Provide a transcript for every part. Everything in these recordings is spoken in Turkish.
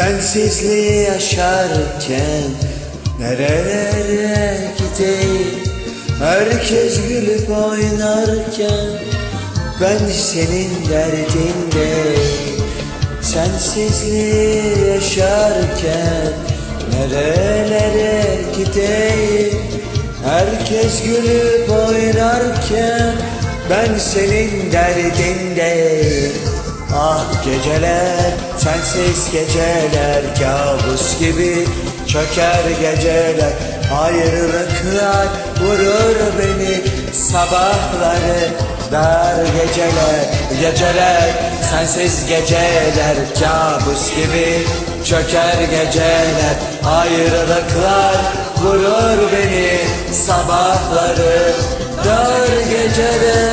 Sensizliği yaşarken Nerelere gideyim? Herkes gülüp oynarken Ben senin derdindeyim. Sensizliği yaşarken Nerelere gideyim? Herkes gülüp oynarken Ben senin derdindeyim Ah geceler, sensiz geceler Kabus gibi çöker geceler. Ayrılıklar vurur beni Sabahları dar geceler. Geceler, sensiz geceler Kabus gibi çöker geceler. Ayrılıklar vurur beni Sabahları dar geceler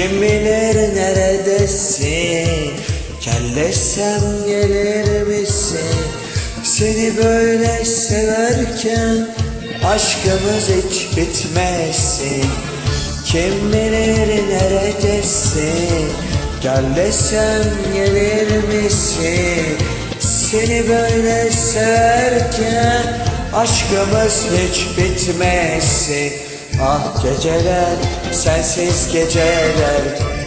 Kim bilir neredesin? Kellesem gelir misin? Seni böyle severken Aşkımız hiç bitmesin. Kim bilir neredesin? Kellesem gelir misin? Seni böyle severken Aşkımız hiç bitmesin Ah geceler, sensiz geceler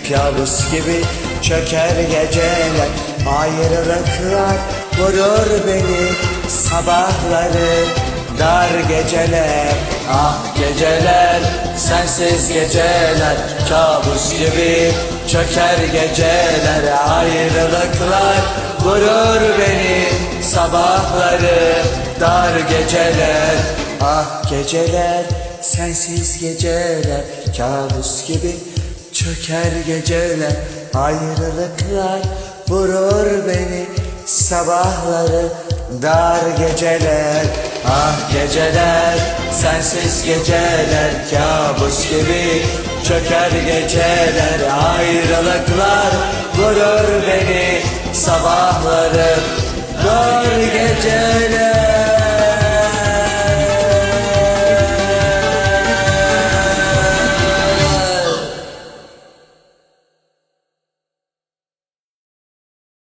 Kabus gibi çöker geceler. Ayrılıklar vurur beni Sabahları dar geceler. Ah geceler, sensiz geceler Kabus gibi çöker geceler. Ayrılıklar vurur beni Sabahları dar geceler. Ah geceler sensiz geceler Kabus gibi çöker geceler. Ayrılıklar vurur beni Sabahları dar geceler. Ah geceler sensiz geceler Kabus gibi çöker geceler. Ayrılıklar vurur beni Sabahları